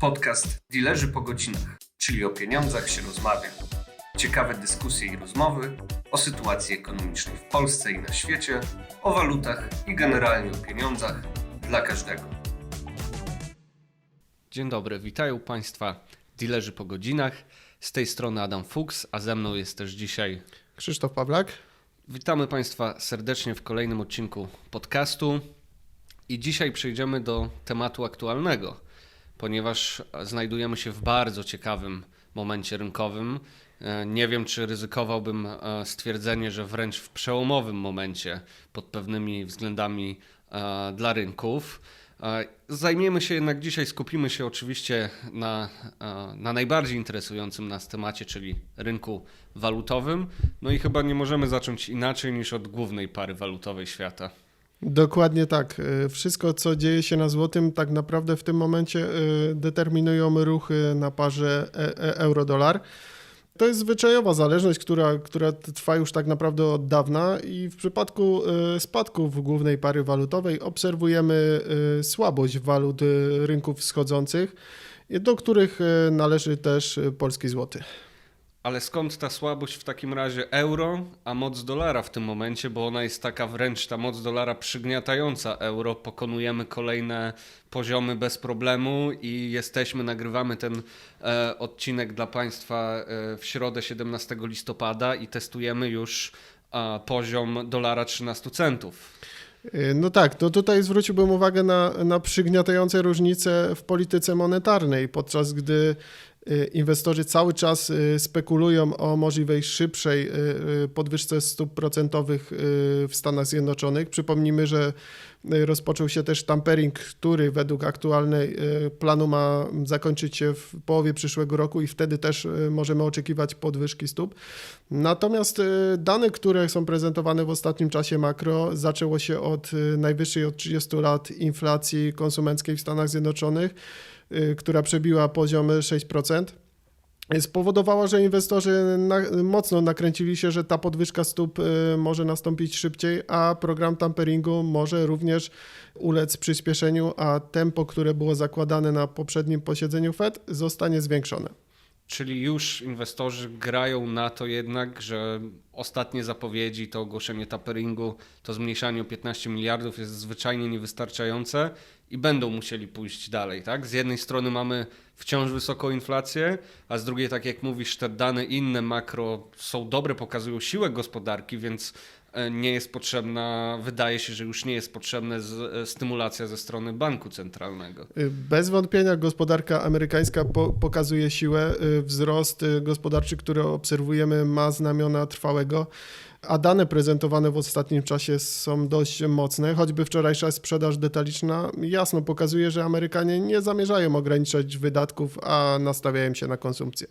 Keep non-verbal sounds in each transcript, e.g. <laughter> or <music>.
Podcast Dilerzy po godzinach, czyli o pieniądzach się rozmawia. Ciekawe dyskusje i rozmowy o sytuacji ekonomicznej w Polsce i na świecie, o walutach i generalnie o pieniądzach dla każdego. Dzień dobry, witają Państwa dilerzy po godzinach. Z tej strony Adam Fuchs, a ze mną jest też dzisiaj. Krzysztof Pawlak. Witamy Państwa serdecznie w kolejnym odcinku podcastu. I dzisiaj przejdziemy do tematu aktualnego, ponieważ znajdujemy się w bardzo ciekawym momencie rynkowym. E, Nie wiem, czy ryzykowałbym e, stwierdzenie, że wręcz w przełomowym momencie pod pewnymi względami e, dla rynków. Zajmiemy się jednak dzisiaj, skupimy się oczywiście na, na najbardziej interesującym nas temacie, czyli rynku walutowym. No i chyba nie możemy zacząć inaczej niż od głównej pary walutowej świata. Dokładnie tak. Y, Wszystko, co dzieje się na złotym, tak naprawdę w tym momencie y, determinują ruchy na parze e- e- euro-dolar. To jest zwyczajowa zależność, która, która trwa już tak naprawdę od dawna i w przypadku spadków głównej pary walutowej obserwujemy słabość walut rynków wschodzących, do których należy też polski złoty. Ale skąd ta słabość w takim razie euro, a moc dolara w tym momencie, bo ona jest taka wręcz ta moc dolara przygniatająca euro. Pokonujemy kolejne poziomy bez problemu i jesteśmy, nagrywamy ten e, odcinek dla Państwa e, w środę 17 listopada i testujemy już e, poziom dolara 13 centów. Y, No tak, to tutaj zwróciłbym uwagę na, na przygniatające różnice w polityce monetarnej, podczas gdy inwestorzy cały czas y, spekulują o możliwej szybszej y, y, podwyżce stóp procentowych y, w Stanach Zjednoczonych. Przypomnijmy, że y, rozpoczął się też tampering, który według aktualnej y, planu ma zakończyć się w połowie przyszłego roku i wtedy też y, możemy oczekiwać podwyżki stóp. Natomiast y, dane, które są prezentowane w ostatnim czasie makro, zaczęło się od y, najwyższej od 30 lat inflacji konsumenckiej w Stanach Zjednoczonych, y, która przebiła poziom 6%. Spowodowała, że inwestorzy na, mocno nakręcili się, że ta podwyżka stóp y, może nastąpić szybciej, a program tamperingu może również ulec przyspieszeniu, a tempo, które było zakładane na poprzednim posiedzeniu Fed, zostanie zwiększone. Czyli już inwestorzy grają na to jednak, że ostatnie zapowiedzi, to ogłoszenie taperingu, to zmniejszanie o 15 miliardów jest zwyczajnie niewystarczające i będą musieli pójść dalej, tak? Z jednej strony mamy wciąż wysoką inflację, a z drugiej, tak jak mówisz, te dane inne makro są dobre, pokazują siłę gospodarki, więc e, nie jest potrzebna, wydaje się, że już nie jest potrzebna e, stymulacja ze strony banku centralnego. Y, Bez wątpienia gospodarka amerykańska po, pokazuje siłę. y, Wzrost y, gospodarczy, który obserwujemy, ma znamiona trwałego, a dane prezentowane w ostatnim czasie są dość mocne. Choćby wczorajsza sprzedaż detaliczna jasno pokazuje, że Amerykanie nie zamierzają ograniczać wydatków, a nastawiają się na konsumpcję.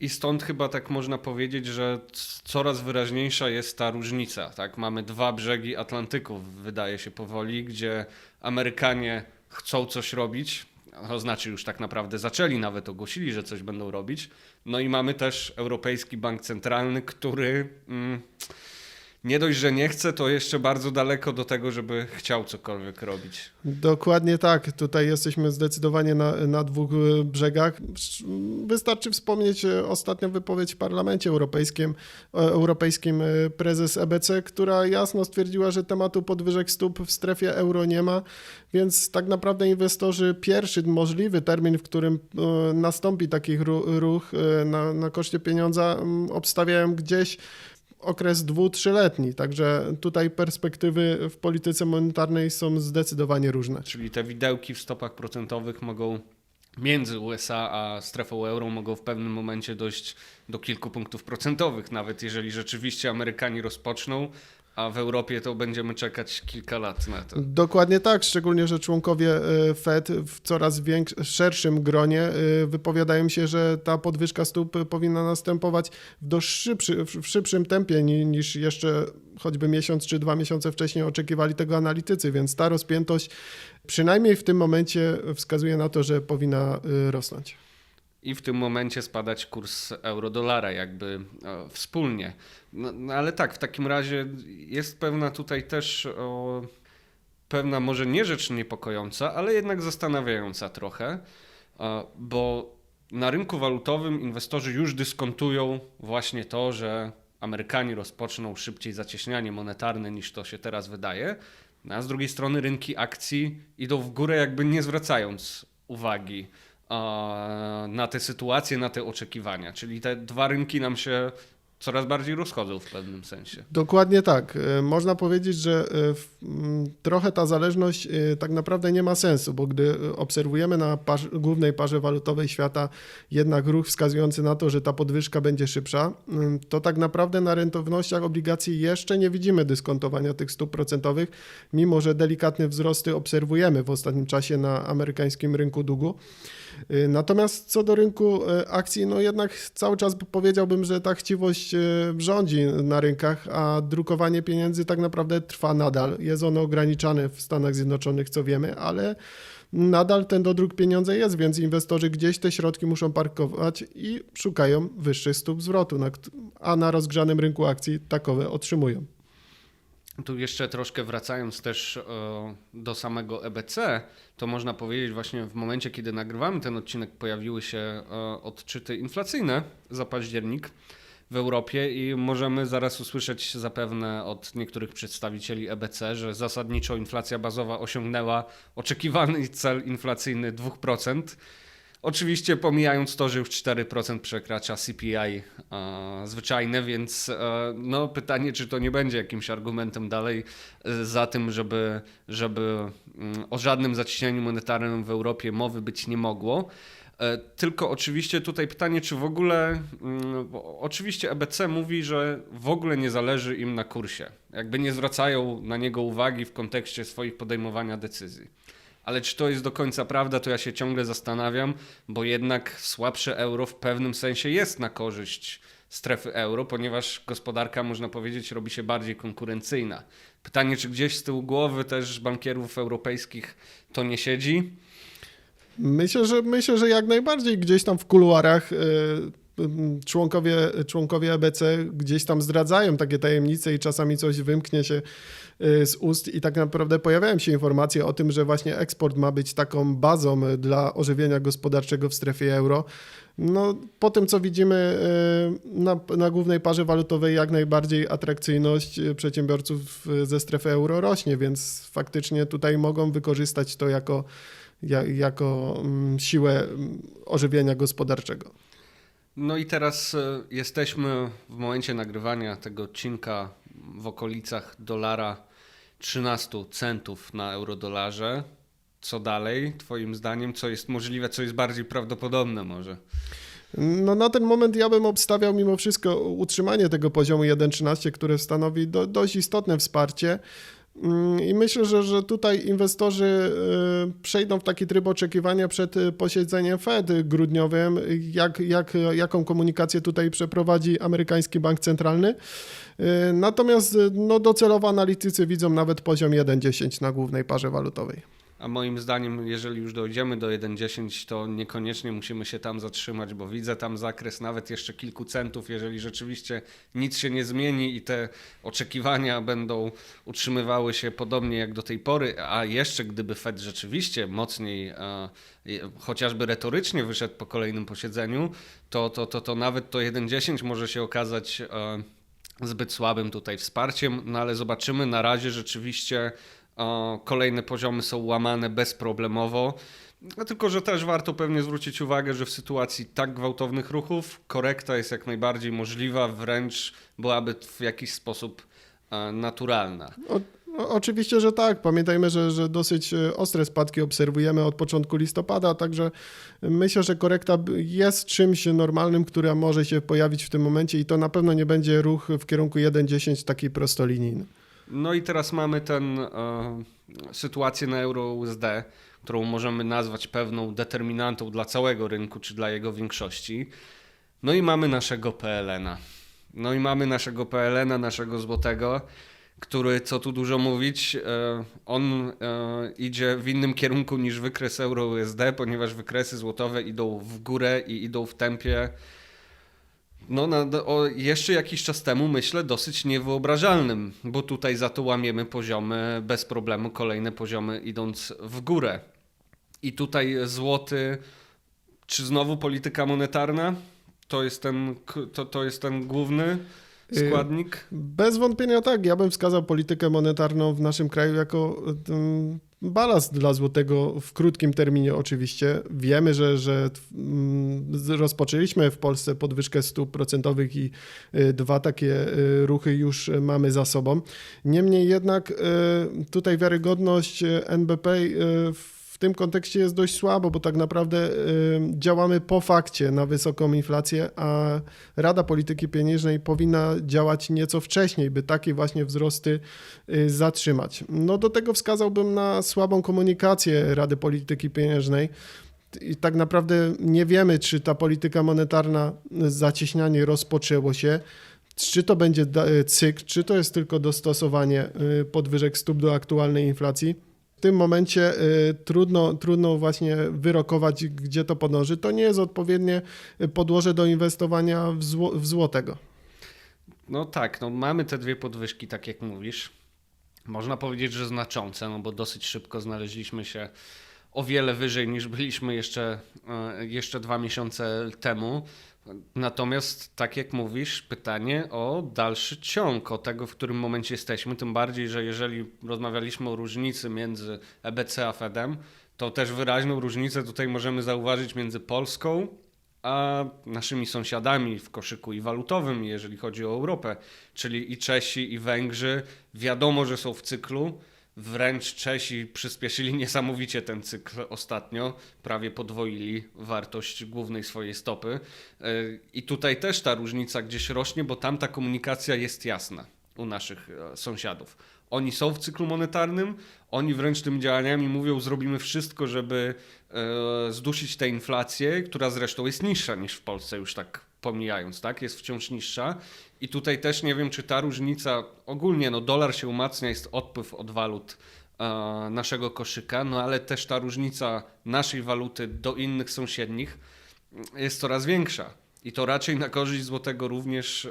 I stąd chyba tak można powiedzieć, że coraz wyraźniejsza jest ta różnica. Tak? Mamy dwa brzegi Atlantyku, wydaje się powoli, gdzie Amerykanie chcą coś robić, to znaczy już tak naprawdę zaczęli, nawet ogłosili, że coś będą robić. No i mamy też Europejski Bank Centralny, który mm, nie dość, że nie chce, to jeszcze bardzo daleko do tego, żeby chciał cokolwiek robić. Dokładnie tak. Tutaj jesteśmy zdecydowanie na, na dwóch e, brzegach. Wystarczy wspomnieć e, ostatnią wypowiedź w Parlamencie Europejskim, e, Europejskim prezes EBC, która jasno stwierdziła, że tematu podwyżek stóp w strefie euro nie ma, więc tak naprawdę inwestorzy pierwszy możliwy termin, w którym nastąpi taki ru- ruch na, na koszcie pieniądza, obstawiają gdzieś okres dwu, trzyletni. Także tutaj perspektywy w polityce monetarnej są zdecydowanie różne. Czyli te widełki w stopach procentowych mogą między USA a strefą euro mogą w pewnym momencie dojść do kilku punktów procentowych, nawet jeżeli rzeczywiście Amerykanie rozpoczną, a w Europie to będziemy czekać kilka lat na to. Dokładnie tak, szczególnie, że członkowie e, Fed w coraz szerszym gronie e, wypowiadają się, że ta podwyżka stóp powinna następować w dość szybszy, w szybszym tempie ni- niż jeszcze choćby miesiąc czy dwa miesiące wcześniej oczekiwali tego analitycy, więc ta rozpiętość przynajmniej w tym momencie wskazuje na to, że powinna e, rosnąć. I w tym momencie spadać kurs euro-dolara jakby e, wspólnie. No, no ale tak, w takim razie jest pewna tutaj też o, pewna może nie rzecz niepokojąca, ale jednak zastanawiająca trochę. e, bo na rynku walutowym inwestorzy już dyskontują właśnie to, że Amerykanie rozpoczną szybciej zacieśnianie monetarne niż to się teraz wydaje. No, A z drugiej strony rynki akcji idą w górę, jakby nie zwracając uwagi na te sytuacje, na te oczekiwania. Czyli te dwa rynki nam się coraz bardziej rozchodzą w pewnym sensie. Dokładnie tak. E, Można powiedzieć, że e, trochę ta zależność e, tak naprawdę nie ma sensu, bo gdy obserwujemy na parze, głównej parze walutowej świata jednak ruch wskazujący na to, że ta podwyżka będzie szybsza, to tak naprawdę na rentownościach obligacji jeszcze nie widzimy dyskontowania tych stóp procentowych, mimo że delikatne wzrosty obserwujemy w ostatnim czasie na amerykańskim rynku długu. Natomiast co do rynku akcji, no jednak cały czas powiedziałbym, że ta chciwość y, rządzi na rynkach, a drukowanie pieniędzy tak naprawdę trwa nadal. Jest ono ograniczane w Stanach Zjednoczonych, co wiemy, ale nadal ten dodruk pieniądza jest, więc inwestorzy gdzieś te środki muszą parkować i szukają wyższych stóp zwrotu, a na rozgrzanym rynku akcji takowe otrzymują. Tu jeszcze troszkę wracając też e, do samego EBC, to można powiedzieć właśnie w momencie, kiedy nagrywamy ten odcinek, pojawiły się e, odczyty inflacyjne za październik w Europie i możemy zaraz usłyszeć zapewne od niektórych przedstawicieli EBC, że zasadniczo inflacja bazowa osiągnęła oczekiwany cel inflacyjny 2%. Oczywiście pomijając to, że już 4% przekracza CPI e, zwyczajne, więc e, no, pytanie, czy to nie będzie jakimś argumentem dalej e, za tym, żeby, żeby mm, o żadnym zacieśnianiu monetarnym w Europie mowy być nie mogło. E, Tylko oczywiście tutaj pytanie, czy w ogóle, mm, oczywiście EBC mówi, że w ogóle nie zależy im na kursie. Jakby nie zwracają na niego uwagi w kontekście swoich podejmowania decyzji. Ale czy to jest do końca prawda, to ja się ciągle zastanawiam, bo jednak słabsze euro w pewnym sensie jest na korzyść strefy euro, ponieważ gospodarka, można powiedzieć, robi się bardziej konkurencyjna. Pytanie, czy gdzieś z tyłu głowy też bankierów europejskich to nie siedzi? Myślę, że myślę, że jak najbardziej gdzieś tam w kuluarach y, członkowie, członkowie EBC gdzieś tam zdradzają takie tajemnice i czasami coś wymknie się y, z ust i tak naprawdę pojawiają się informacje o tym, że właśnie eksport ma być taką bazą y, dla ożywienia gospodarczego w strefie euro. No, po tym, co widzimy na, na głównej parze walutowej, jak najbardziej atrakcyjność przedsiębiorców ze strefy euro rośnie, więc faktycznie tutaj mogą wykorzystać to jako ja- jako mm, siłę mm, ożywienia gospodarczego. No i teraz e, jesteśmy w momencie nagrywania tego odcinka w okolicach dolara 13 centów na eurodolarze. Co dalej, Twoim zdaniem, co jest możliwe, co jest bardziej prawdopodobne może? No na ten moment ja bym obstawiał mimo wszystko utrzymanie tego poziomu 1,13, które stanowi do, dość istotne wsparcie. Mm, I myślę, że, że tutaj inwestorzy y, przejdą w taki tryb oczekiwania przed y, posiedzeniem Fed grudniowym, jak, jak, jaką komunikację tutaj przeprowadzi amerykański bank centralny. Y, Natomiast no, docelowo analitycy widzą nawet poziom 1,10 na głównej parze walutowej. A moim zdaniem, jeżeli już dojdziemy do 1,10, to niekoniecznie musimy się tam zatrzymać, bo widzę tam zakres nawet jeszcze kilku centów, jeżeli rzeczywiście nic się nie zmieni i te oczekiwania będą utrzymywały się podobnie jak do tej pory, a jeszcze gdyby Fed rzeczywiście mocniej, e, je- chociażby retorycznie wyszedł po kolejnym posiedzeniu, to, to, to, to nawet to 1,10 może się okazać e, zbyt słabym tutaj wsparciem, no ale zobaczymy. Na razie rzeczywiście kolejne poziomy są łamane bezproblemowo. No, tylko, że też warto pewnie zwrócić uwagę, że w sytuacji tak gwałtownych ruchów korekta jest jak najbardziej możliwa, wręcz byłaby w jakiś sposób e, naturalna. O, o, oczywiście, że tak. Pamiętajmy, że, że dosyć e, ostre spadki obserwujemy od początku listopada, także myślę, że korekta jest czymś normalnym, która może się pojawić w tym momencie i to na pewno nie będzie ruch w kierunku 1,10 taki prostolinijny. No i teraz mamy ten e, sytuację na euro USD, którą możemy nazwać pewną determinantą dla całego rynku, czy dla jego większości. No i mamy naszego PLN-a. No i mamy naszego PLN-a, naszego złotego, który, co tu dużo mówić, e, on e, idzie w innym kierunku niż wykres euro USD, ponieważ wykresy złotowe idą w górę i idą w tempie no, na, o, jeszcze jakiś czas temu myślę dosyć niewyobrażalnym, bo tutaj za to łamiemy poziomy bez problemu, kolejne poziomy idąc w górę. I tutaj złoty Czy znowu polityka monetarna? To jest ten, to, to jest ten główny składnik? Bez wątpienia tak. Ja bym wskazał politykę monetarną w naszym kraju jako mm, balast dla złotego w krótkim terminie oczywiście. Wiemy, że, że mm, rozpoczęliśmy w Polsce podwyżkę stóp procentowych i y, dwa takie y, ruchy już mamy za sobą. Niemniej jednak y, tutaj wiarygodność y, NBP y, w tym kontekście jest dość słabo, bo tak naprawdę y, działamy po fakcie na wysoką inflację, a Rada Polityki Pieniężnej powinna działać nieco wcześniej, by takie właśnie wzrosty y, zatrzymać. No do tego wskazałbym na słabą komunikację Rady Polityki Pieniężnej. I tak naprawdę nie wiemy, czy ta polityka monetarna, zacieśnianie rozpoczęło się, czy to będzie da- cykl, czy to jest tylko dostosowanie y, podwyżek stóp do aktualnej inflacji. W tym momencie y, trudno, trudno właśnie wyrokować, gdzie to podąży. To nie jest odpowiednie podłoże do inwestowania w, zło, w złotego. No tak, no mamy te dwie podwyżki, tak jak mówisz. Można powiedzieć, że znaczące, no bo dosyć szybko znaleźliśmy się o wiele wyżej niż byliśmy jeszcze, e, jeszcze dwa miesiące temu. Natomiast, tak jak mówisz, pytanie o dalszy ciąg, o tego, w którym momencie jesteśmy. Tym bardziej, że jeżeli rozmawialiśmy o różnicy między EBC a Fedem, to też wyraźną różnicę tutaj możemy zauważyć między Polską a naszymi sąsiadami w koszyku i walutowym, jeżeli chodzi o Europę, czyli i Czesi, i Węgrzy. Wiadomo, że są w cyklu. Wręcz Czesi przyspieszyli niesamowicie ten cykl ostatnio, prawie podwoili wartość głównej swojej stopy. Yy, I tutaj też ta różnica gdzieś rośnie, bo tam ta komunikacja jest jasna u naszych e, sąsiadów. Oni są w cyklu monetarnym, oni wręcz tymi działaniami mówią, zrobimy wszystko, żeby e, zdusić tę inflację, która zresztą jest niższa niż w Polsce, już tak pomijając, tak? Jest wciąż niższa. I tutaj też nie wiem, czy ta różnica, ogólnie no dolar się umacnia, jest odpływ od walut e, naszego koszyka, no ale też ta różnica naszej waluty do innych sąsiednich jest coraz większa. I to raczej na korzyść złotego również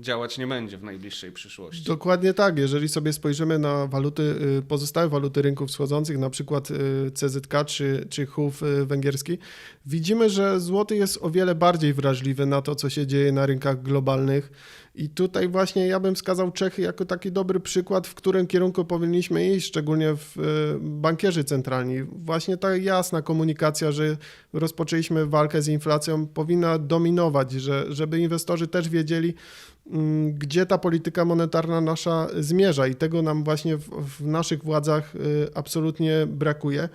działać nie będzie w najbliższej przyszłości. Dokładnie tak. Jeżeli sobie spojrzymy na waluty, y, pozostałe waluty rynków wschodzących, na przykład y, CZK czy, czy HUF y, węgierski, widzimy, że złoty jest o wiele bardziej wrażliwy na to, co się dzieje na rynkach globalnych. I tutaj właśnie ja bym wskazał Czechy jako taki dobry przykład, w którym kierunku powinniśmy iść, szczególnie w y, bankierzy centralni. Właśnie ta jasna komunikacja, że rozpoczęliśmy walkę z inflacją, powinna dominować, że, żeby inwestorzy też wiedzieli, mm, gdzie ta polityka monetarna nasza zmierza i tego nam właśnie w, w naszych władzach y, absolutnie brakuje.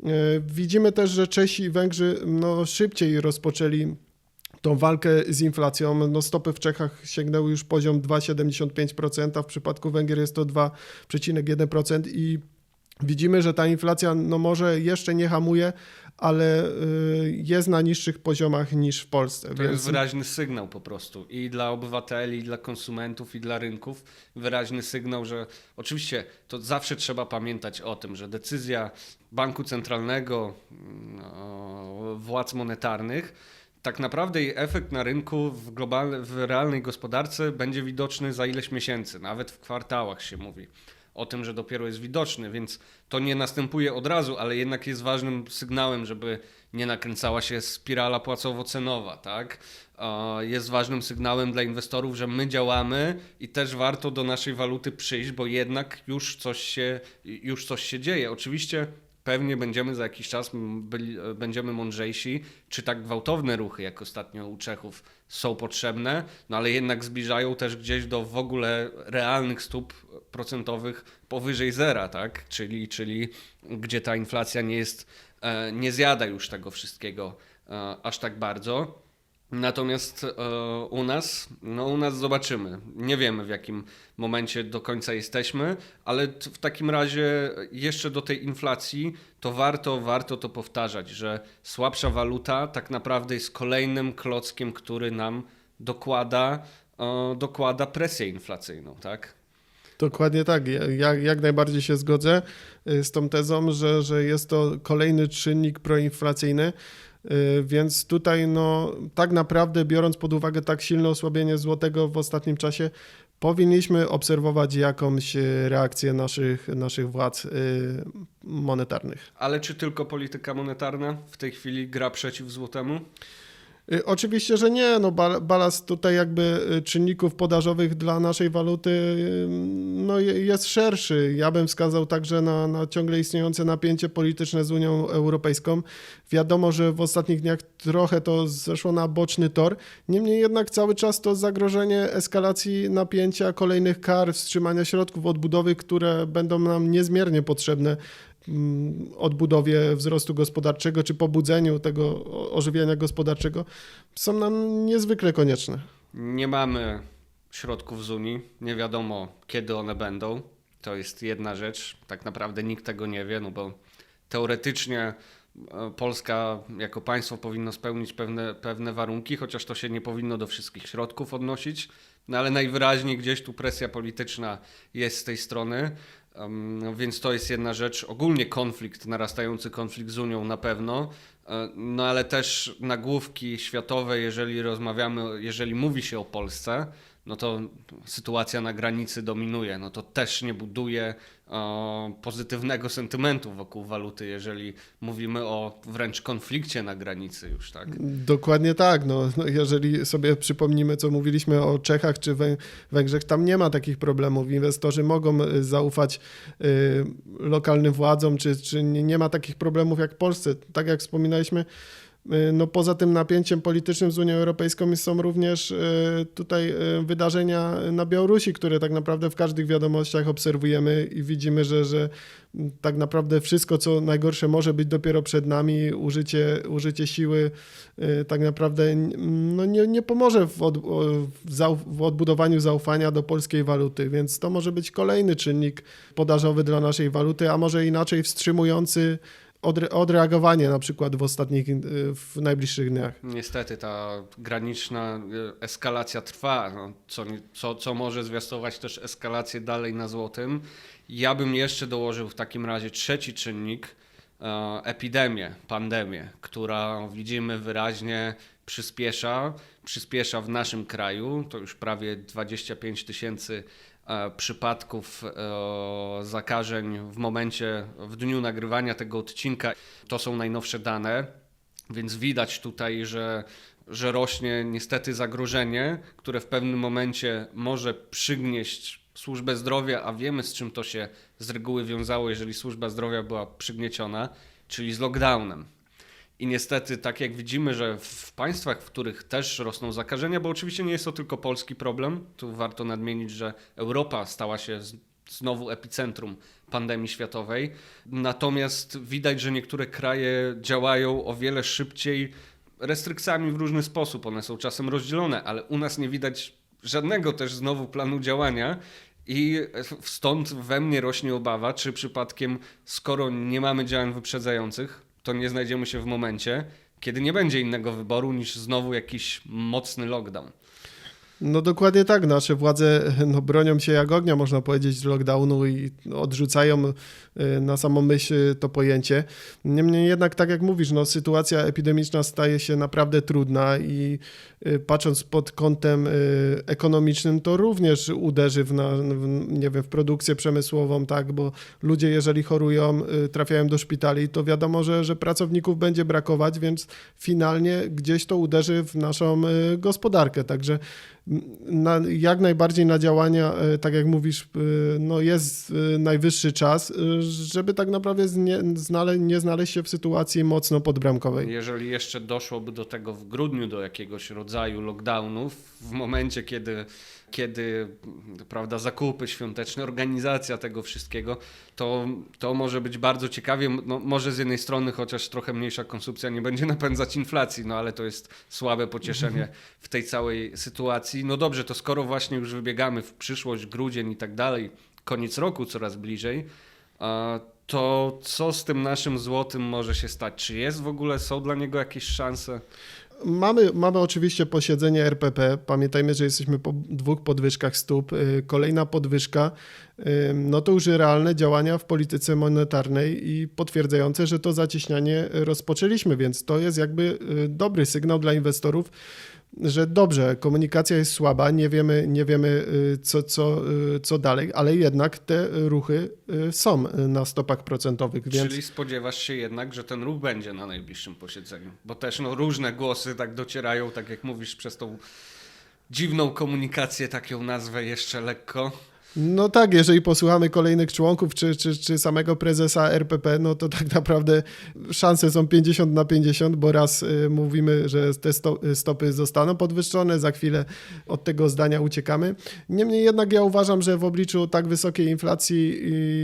Y, Widzimy też, że Czesi i Węgrzy no, szybciej rozpoczęli tą walkę z inflacją. No, stopy w Czechach sięgnęły już poziom 2,75%, w przypadku Węgier jest to 2,1% i widzimy, że ta inflacja no, może jeszcze nie hamuje, ale y, jest na niższych poziomach niż w Polsce. To jest wyraźny sygnał po prostu i dla obywateli, i dla konsumentów, i dla rynków. Wyraźny sygnał, że oczywiście to zawsze trzeba pamiętać o tym, że decyzja banku centralnego, no, władz monetarnych, tak naprawdę jej efekt na rynku w, globalnej, w realnej gospodarce będzie widoczny za ileś miesięcy, nawet w kwartałach się mówi o tym, że dopiero jest widoczny, więc to nie następuje od razu, ale jednak jest ważnym sygnałem, żeby nie nakręcała się spirala płacowo-cenowa, tak? Jest ważnym sygnałem dla inwestorów, że my działamy i też warto do naszej waluty przyjść, bo jednak już coś się, już coś się dzieje. Oczywiście pewnie będziemy za jakiś czas byli, będziemy mądrzejsi, czy tak gwałtowne ruchy, jak ostatnio u Czechów, są potrzebne, no ale jednak zbliżają też gdzieś do w ogóle realnych stóp procentowych powyżej zera, tak? Czyli, czyli gdzie ta inflacja nie jest, e, nie zjada już tego wszystkiego e, aż tak bardzo. Natomiast e, u nas, no u nas zobaczymy. Nie wiemy w jakim momencie do końca jesteśmy, ale w takim razie jeszcze do tej inflacji to warto, warto to powtarzać, że słabsza waluta tak naprawdę jest kolejnym klockiem, który nam dokłada, e, dokłada presję inflacyjną, tak? Dokładnie tak. Ja, ja jak najbardziej się zgodzę y, z tą tezą, że, że jest to kolejny czynnik proinflacyjny. Y, Więc tutaj, no, tak naprawdę, biorąc pod uwagę tak silne osłabienie złotego w ostatnim czasie, powinniśmy obserwować jakąś y, reakcję naszych, naszych władz. y, monetarnych. Ale czy tylko polityka monetarna w tej chwili gra przeciw złotemu? Y, Oczywiście, że nie. No, ba- balast tutaj jakby y, czynników podażowych dla naszej waluty y, no, je- jest szerszy. Ja bym wskazał także na, na ciągle istniejące napięcie polityczne z Unią Europejską. Wiadomo, że w ostatnich dniach trochę to zeszło na boczny tor. Niemniej jednak cały czas to zagrożenie eskalacji napięcia, kolejnych kar, wstrzymania środków odbudowy, które będą nam niezmiernie potrzebne odbudowie wzrostu gospodarczego czy pobudzeniu tego ożywienia gospodarczego są nam niezwykle konieczne. Nie mamy środków z Unii, nie wiadomo kiedy one będą. To jest jedna rzecz. Tak naprawdę nikt tego nie wie, no bo teoretycznie e, Polska jako państwo powinno spełnić pewne, pewne warunki, chociaż to się nie powinno do wszystkich środków odnosić. No ale najwyraźniej gdzieś tu presja polityczna jest z tej strony. No więc to jest jedna rzecz. Ogólnie konflikt, narastający konflikt z Unią na pewno. E, No ale też nagłówki światowe, jeżeli rozmawiamy, jeżeli mówi się o Polsce, no to sytuacja na granicy dominuje. No to też nie buduje pozytywnego sentymentu wokół waluty, jeżeli mówimy o wręcz konflikcie na granicy już, tak? Dokładnie tak. No, no, jeżeli sobie przypomnimy, co mówiliśmy o Czechach czy Wę- Węgrzech, tam nie ma takich problemów. Inwestorzy mogą y, zaufać y, lokalnym władzom, czy, czy nie ma takich problemów jak w Polsce. Tak jak wspominaliśmy, no poza tym napięciem politycznym z Unią Europejską są również y, tutaj y, wydarzenia na Białorusi, które tak naprawdę w każdych wiadomościach obserwujemy i widzimy, że, że tak naprawdę wszystko, co najgorsze może być dopiero przed nami, użycie, użycie siły y, tak naprawdę no nie, nie pomoże w, od, w odbudowaniu zaufania do polskiej waluty, więc to może być kolejny czynnik podażowy dla naszej waluty, a może inaczej wstrzymujący odre, odreagowanie na przykład w ostatnich, y, w najbliższych dniach. Niestety ta graniczna e, eskalacja trwa, no, co, co, co może zwiastować też eskalację dalej na złotym. Ja bym jeszcze dołożył w takim razie trzeci czynnik, e, epidemię, pandemię, która widzimy wyraźnie przyspiesza, przyspiesza w naszym kraju. To już prawie 25 tysięcy przypadków e, zakażeń w momencie, w dniu nagrywania tego odcinka. To są najnowsze dane. Więc widać tutaj, że, że rośnie niestety zagrożenie, które w pewnym momencie może przygnieść służbę zdrowia, a wiemy z czym to się z reguły wiązało, jeżeli służba zdrowia była przygnieciona, czyli z lockdownem. I niestety, tak jak widzimy, że w państwach, w których też rosną zakażenia, bo oczywiście nie jest to tylko polski problem, tu warto nadmienić, że Europa stała się znowu epicentrum pandemii światowej. Natomiast widać, że niektóre kraje działają o wiele szybciej restrykcjami w różny sposób. One są czasem rozdzielone, ale u nas nie widać żadnego też znowu planu działania. I stąd we mnie rośnie obawa, czy przypadkiem, skoro nie mamy działań wyprzedzających, to nie znajdziemy się w momencie, kiedy nie będzie innego wyboru niż znowu jakiś mocny lockdown. No dokładnie tak, nasze władze no, bronią się jak ognia, można powiedzieć, z lockdownu i odrzucają na samą myśl to pojęcie. Niemniej jednak, tak jak mówisz, no, sytuacja epidemiczna staje się naprawdę trudna i y, patrząc pod kątem y, ekonomicznym, to również uderzy w, na, w, nie wiem, w produkcję przemysłową, tak, bo ludzie jeżeli chorują, y, trafiają do szpitali, to wiadomo, że, że pracowników będzie brakować, więc finalnie gdzieś to uderzy w naszą y, gospodarkę, także na, jak najbardziej na działania, tak jak mówisz, no jest najwyższy czas, żeby tak naprawdę nie, znale, nie znaleźć się w sytuacji mocno podbramkowej. Jeżeli jeszcze doszłoby do tego w grudniu, do jakiegoś rodzaju lockdownów, w momencie, kiedy, kiedy prawda, zakupy świąteczne, organizacja tego wszystkiego, to, to może być bardzo ciekawie. No, może z jednej strony, chociaż trochę mniejsza konsumpcja nie będzie <laughs> napędzać inflacji, no ale to jest słabe pocieszenie w tej całej sytuacji. No dobrze, to skoro właśnie już wybiegamy w przyszłość, grudzień i tak dalej, koniec roku coraz bliżej, to co z tym naszym złotym może się stać? Czy jest w ogóle, są dla niego jakieś szanse? Mamy, mamy oczywiście posiedzenie RPP. Pamiętajmy, że jesteśmy po dwóch podwyżkach stóp. Y, Kolejna podwyżka, y, no to już realne działania w polityce monetarnej i potwierdzające, że to zacieśnianie rozpoczęliśmy, więc to jest jakby y, dobry sygnał dla inwestorów. Że dobrze, komunikacja jest słaba, nie wiemy, nie wiemy y, co, co, y, co dalej, ale jednak te ruchy y, są na stopach procentowych, więc Czyli spodziewasz się jednak, że ten ruch będzie na najbliższym posiedzeniu. Bo też no, różne głosy tak docierają, tak jak mówisz, przez tą dziwną komunikację, tak ją nazwę jeszcze lekko. No tak, jeżeli posłuchamy kolejnych członków czy, czy, czy samego prezesa RPP, no to tak naprawdę szanse są 50 na 50, bo raz y, mówimy, że te sto, stopy zostaną podwyższone, za chwilę od tego zdania uciekamy. Niemniej jednak ja uważam, że w obliczu tak wysokiej inflacji,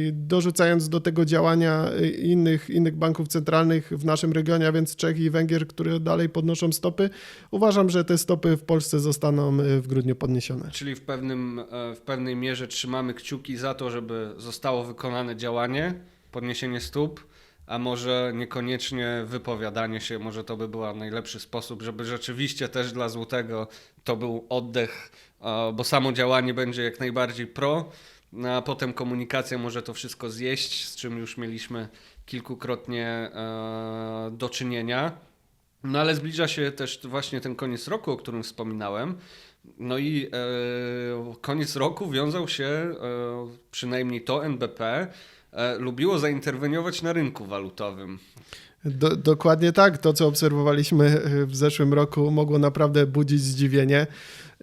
y, dorzucając do tego działania y, innych, innych banków centralnych w naszym regionie, a więc Czech i Węgier, które dalej podnoszą stopy, uważam, że te stopy w Polsce zostaną y, w grudniu podniesione. Czyli w, pewnym, e, w pewnej mierze trzymamy kciuki za to, żeby zostało wykonane działanie, podniesienie stóp, a może niekoniecznie wypowiadanie się, może to by był najlepszy sposób, żeby rzeczywiście też dla złotego to był oddech, bo samo działanie będzie jak najbardziej pro, no a potem komunikacja może to wszystko zjeść, z czym już mieliśmy kilkukrotnie e, do czynienia. No ale zbliża się też właśnie ten koniec roku, o którym wspominałem. No i e, koniec roku wiązał się, e, przynajmniej to NBP, e, lubiło zainterweniować na rynku walutowym. Do, dokładnie tak. To, co obserwowaliśmy y, w zeszłym roku, mogło naprawdę budzić zdziwienie.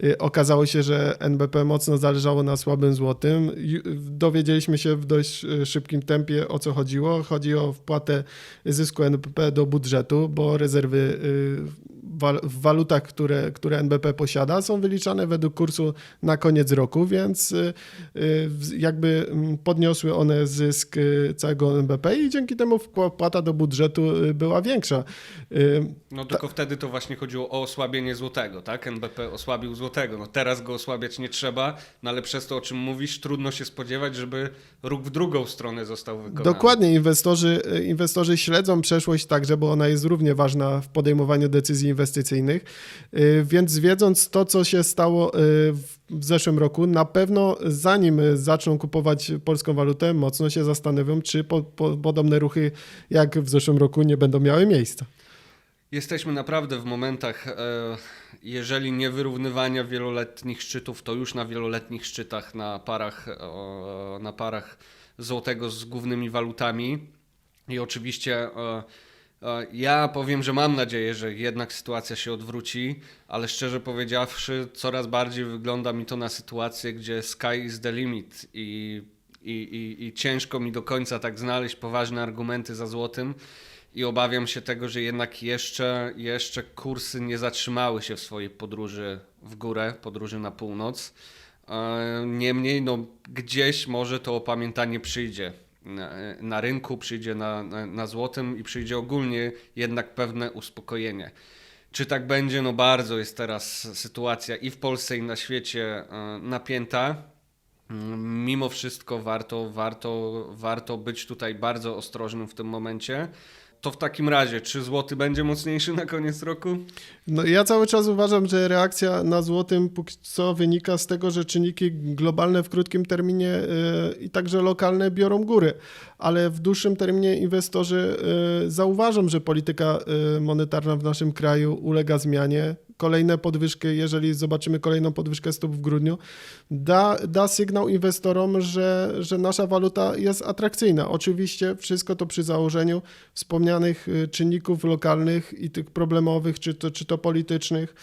Y, Okazało się, że NBP mocno zależało na słabym złotym. Dowiedzieliśmy się w dość y, szybkim tempie o co chodziło. Chodzi o wpłatę zysku NBP do budżetu, bo rezerwy w walutach, które, które NBP posiada, są wyliczane według kursu na koniec roku, więc y, y, jakby mm, podniosły one zysk y, całego NBP i dzięki temu wpłata do budżetu była większa. No tylko wtedy to właśnie chodziło o osłabienie złotego, tak? NBP osłabił złotego. No teraz go osłabiać nie trzeba, no ale przez to, o czym mówisz, trudno się spodziewać, żeby ruch w drugą stronę został wykonany. Dokładnie, inwestorzy, inwestorzy śledzą przeszłość także, bo ona jest równie ważna w podejmowaniu decyzji inwestycyjnych, Y, więc wiedząc to, co się stało y, w zeszłym roku, na pewno zanim zaczną kupować polską walutę, mocno się zastanowią, czy po, po, podobne ruchy jak w zeszłym roku nie będą miały miejsca. Jesteśmy naprawdę w momentach, e, jeżeli nie wyrównywania wieloletnich szczytów, to już na wieloletnich szczytach na parach, e, na parach złotego z głównymi walutami. I oczywiście e, ja powiem, że mam nadzieję, że jednak sytuacja się odwróci, ale szczerze powiedziawszy, coraz bardziej wygląda mi to na sytuację, gdzie sky is the limit i, i, i, i ciężko mi do końca tak znaleźć poważne argumenty za złotym i obawiam się tego, że jednak jeszcze, jeszcze kursy nie zatrzymały się w swojej podróży w górę, podróży na północ. E, Niemniej, no, gdzieś może to opamiętanie przyjdzie na, na rynku, przyjdzie na, na, na złotym i przyjdzie ogólnie jednak pewne uspokojenie. Czy tak będzie? No bardzo jest teraz sytuacja i w Polsce, i na świecie e, napięta. Mm, Mimo wszystko warto, warto, warto być tutaj bardzo ostrożnym w tym momencie. To w takim razie, czy złoty będzie mocniejszy na koniec roku? No, ja cały czas uważam, że reakcja na złotym póki co wynika z tego, że czynniki globalne w krótkim terminie y, i także lokalne biorą góry, ale w dłuższym terminie inwestorzy y, zauważą, że polityka y, monetarna w naszym kraju ulega zmianie. Kolejne podwyżki, jeżeli zobaczymy kolejną podwyżkę stóp w grudniu, da, da sygnał inwestorom, że, że nasza waluta jest atrakcyjna. Oczywiście wszystko to przy założeniu wspomnianych y, czynników lokalnych i tych problemowych, czy to, czy to politycznych.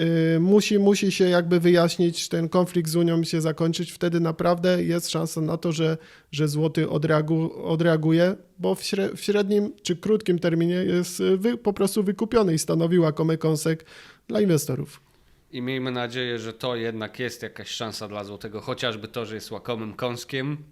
Y, Musi, musi się jakby wyjaśnić, ten konflikt z Unią się zakończyć. Wtedy naprawdę jest szansa na to, że, że złoty odreagu, odreaguje, bo w, śre, w średnim czy krótkim terminie jest y, wy, po prostu wykupiony i stanowi łakomy kąsek dla inwestorów. I miejmy nadzieję, że to jednak jest jakaś szansa dla złotego, chociażby to, że jest łakomym kąskiem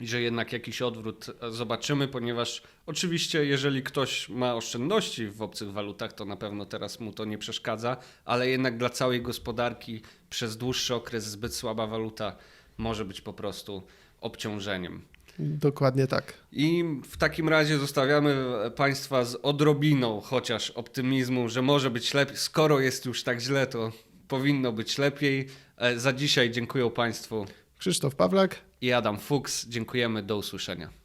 i że jednak jakiś odwrót zobaczymy, ponieważ oczywiście, jeżeli ktoś ma oszczędności w obcych walutach, to na pewno teraz mu to nie przeszkadza, ale jednak dla całej gospodarki przez dłuższy okres zbyt słaba waluta może być po prostu obciążeniem. Dokładnie tak. I w takim razie zostawiamy Państwa z odrobiną chociaż optymizmu, że może być lepiej. Skoro jest już tak źle, to powinno być lepiej. E, Za dzisiaj dziękuję Państwu Krzysztof Pawlak. i Adam Fuchs. Dziękujemy, do usłyszenia.